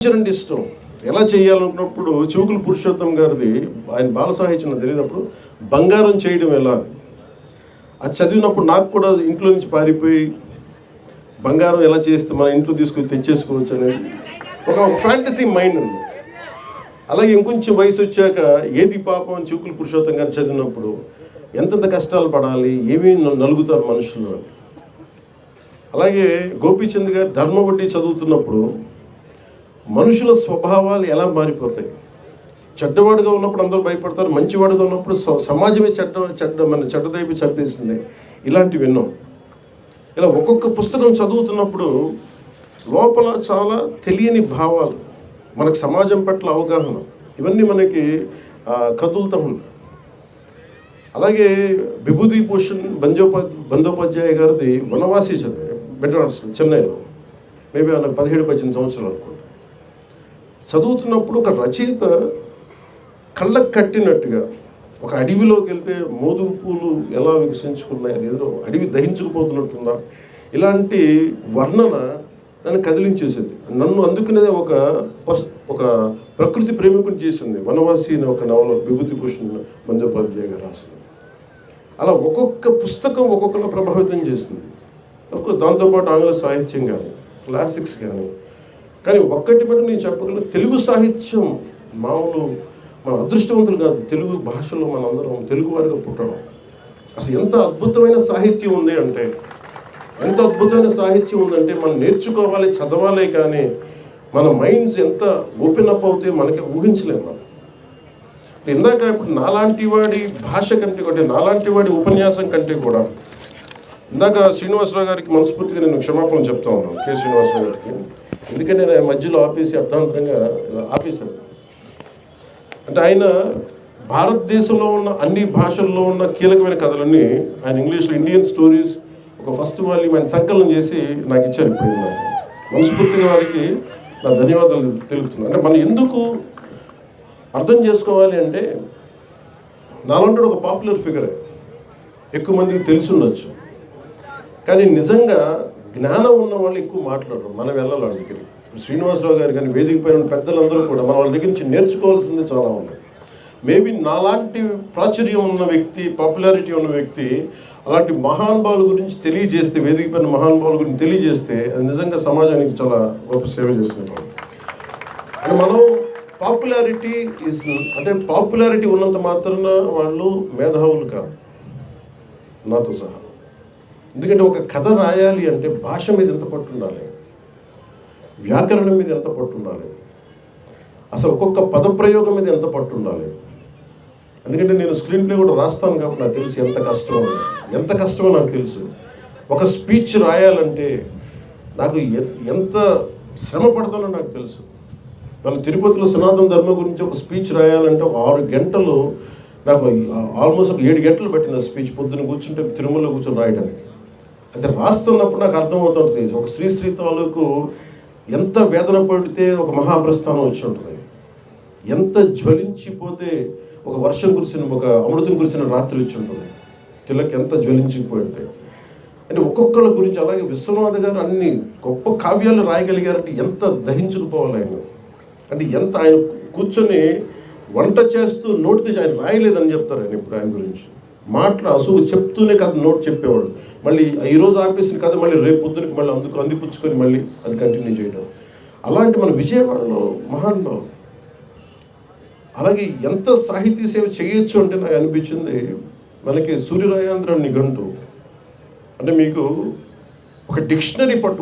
అంటే ఇష్టం ఎలా చేయాలనుకున్నప్పుడు చివుకుల పురుషోత్తం గారిది ఆయన బాల సాహిత్యం తెలియనప్పుడు బంగారం చేయడం ఎలా? అది చదివినప్పుడు నాకు కూడా ఇంట్లో నుంచి పారిపోయి బంగారం ఎలా చేస్తే మన ఇంట్లో తీసుకొని తెచ్చేసుకోవచ్చు అనేది ఒక ఫ్యాంటసీ మైండ్ ఉంది. అలాగే ఇంకొంచెం వయసు వచ్చాక ఏది పాపం అని చివుకుల పురుషోత్తం గారు చదివినప్పుడు ఎంతెంత కష్టాలు పడాలి ఏమేమి నలుగుతారు మనుషులు అలాగే గోపీచంద్ గారు ధర్మవడ్డీ చదువుతున్నప్పుడు మనుషుల స్వభావాలు ఎలా మారిపోతాయి? చెడ్డవాడుగా ఉన్నప్పుడు అందరూ భయపడతారు మంచివాడుగా ఉన్నప్పుడు సమాజమే చెడ్డ చెడ్డ మన చెడ్డదైపు చంపేస్తుంది ఇలాంటివి విన్నాం ఇలా ఒక్కొక్క పుస్తకం చదువుతున్నప్పుడు లోపల చాలా తెలియని భావాలు మనకు సమాజం పట్ల అవగాహన ఇవన్నీ మనకి కదులుతూ ఉంటాయి. అలాగే విభూతి భూషణ్ బంజోపా బందోపాధ్యాయ గారిది వనవాసి చదివే మెడ్రాస్ చెన్నైలో. మేబీ ఆయన పదిహేడు పద్దెనిమిది సంవత్సరాలు అనుకుంటా. చదువుతున్నప్పుడు ఒక రచయిత కళ్ళకు కట్టినట్టుగా ఒక అడవిలోకి వెళ్తే మోదుగు పూలు ఎలా వికసించుకున్నాయి అది ఎదురు అడవి దహించుకుపోతున్నట్టుందా? ఇలాంటి వర్ణన నన్ను కదిలించేసేది. నన్ను అందుకునే ఒక ఒక ప్రకృతి ప్రేమికుని చేసింది. వనవాసి అనే ఒక నవల విభూతి భూషణ్ గారు రాసింది. అలా ఒక్కొక్క పుస్తకం ఒక్కొక్కలా ప్రభావితం చేసింది ఒక్కొక్క దాంతోపాటు ఆంగ్ల సాహిత్యం కానీ క్లాసిక్స్ కానీ కానీ ఒక్కటి మటు నేను చెప్పగలను తెలుగు సాహిత్యం మామూలు మన అదృష్టవంతులు కాదు తెలుగు భాషలో మనందరం తెలుగు వారిగా పుట్టడం. అసలు ఎంత అద్భుతమైన సాహిత్యం ఉంది అంటే ఎంత అద్భుతమైన సాహిత్యం ఉందంటే మనం నేర్చుకోవాలి చదవాలి కానీ మన మైండ్స్ ఎంత ఓపెన్ అప్ అవుతే మనకి ఊహించలేము మనం. ఇందాక ఇప్పుడు నాలాంటి వాడి భాష కంటే కూడా నాలాంటి వాడి ఉపన్యాసం కంటే కూడా ఇందాక శ్రీనివాసరావు గారికి మనస్ఫూర్తిగా నేను క్షమాపణ చెప్తా ఉన్నాను కె శ్రీనివాసరావు గారికి. ఎందుకంటే నేను మధ్యలో ఆపేసి అర్థాంతరంగా ఆపేశాను అంటే ఆయన భారతదేశంలో ఉన్న అన్ని భాషల్లో ఉన్న కీలకమైన కథలన్నీ ఆయన ఇంగ్లీష్లో ఇండియన్ స్టోరీస్ ఒక ఫస్ట్ వాల్యూమ్ ఆయన సంకలనం చేసి నాకు ఇచ్చారు ఇప్పుడు ఇందాక. మనస్ఫూర్తిగా వారికి నా ధన్యవాదాలు తెలుపుతున్నాను. అంటే మనం ఎందుకు అర్థం చేసుకోవాలి అంటే నాలంటే ఒక పాపులర్ ఫిగరే. ఎక్కువ మందికి తెలిసి ఉండొచ్చు. కానీ నిజంగా జ్ఞానం ఉన్న వాళ్ళు ఎక్కువ మాట్లాడరు మనం వెళ్ళాలి వాళ్ళ దగ్గరికి. ఇప్పుడు శ్రీనివాసరావు గారు కానీ వేదిక పైన పెద్దలందరూ కూడా మనం వాళ్ళ దగ్గర నుంచి నేర్చుకోవాల్సింది చాలా ఉంది. మేబీ నాలాంటి ప్రాచుర్యం ఉన్న వ్యక్తి పాపులారిటీ ఉన్న వ్యక్తి అలాంటి మహానుభావుల గురించి తెలియజేస్తే వేదిక పైన మహానుభావుల గురించి తెలియజేస్తే అది నిజంగా సమాజానికి చాలా గొప్ప సేవ చేస్తున్నాం అండ్ మనం పాపులారిటీ ఇస్ అంటే పాపులారిటీ ఉన్నంత మాత్రాన వాళ్ళు మేధావులు కాదు. నాతో సహా. ఎందుకంటే ఒక కథ రాయాలి అంటే భాష మీద ఎంత పట్టు ఉండాలి వ్యాకరణం మీద ఎంత పట్టు ఉండాలి అసలు ఒక్కొక్క పదప్రయోగం మీద ఎంత పట్టు ఉండాలి ఎందుకంటే నేను స్క్రీన్ ప్లే కూడా రాస్తాను కాబట్టి నాకు తెలుసు ఎంత కష్టమో. ఎంత కష్టమో నాకు తెలుసు. ఒక స్పీచ్ రాయాలంటే నాకు ఎంత శ్రమ పడతానో నాకు తెలుసు. మన తిరుపతిలో సనాతన ధర్మం గురించి ఒక స్పీచ్ రాయాలంటే ఒక ఆరు గంటలు నాకు ఆల్మోస్ట్ ఒక ఏడు గంటలు పెట్టిన స్పీచ్ పొద్దున కూర్చుంటే తిరుమలలో కూర్చొని రాయడానికి. అది రాస్తున్నప్పుడు నాకు అర్థమవుతుంటుంది ఒక శ్రీశ్రీ తాలూకు ఎంత వేదన పడితే ఒక మహాప్రస్థానం వచ్చి ఉంటుంది. ఎంత జ్వలించిపోతే ఒక వర్షం కురిసిన ఒక అమృతం కురిసిన రాత్రి వచ్చి ఉంటుంది. తిలక్ ఎంత జ్వలించిపోయి ఉంటాయి అంటే ఒక్కొక్కళ్ళ గురించి అలాగే విశ్వనాథ్ గారు అన్ని గొప్ప కావ్యాలు రాయగలిగారంటే ఎంత దహించుకుపోవాలి ఆయన. అంటే ఎంత ఆయన కూర్చొని వంట చేస్తూ నోటితో ఆయన రాయలేదని చెప్తారు ఆయన ఇప్పుడు ఆయన గురించి. మాటలు అసలు చెప్తూనే కథ నోట్ చెప్పేవాడు. మళ్ళీ ఈరోజు ఆపేసిన కథ మళ్ళీ రేపు పొద్దునకి మళ్ళీ అందుకు అందిపుచ్చుకొని మళ్ళీ అది కంటిన్యూ చేయడం. అలాంటి మన విజయవాడలో మహాన్లో అలాగే ఎంత సాహితీ సేవ చేయొచ్చు అంటే నాకు అనిపించింది మనకి సూర్యరాయాంధ్ర నిఘంటు అంటే మీకు ఒక డిక్షనరీ పట్టు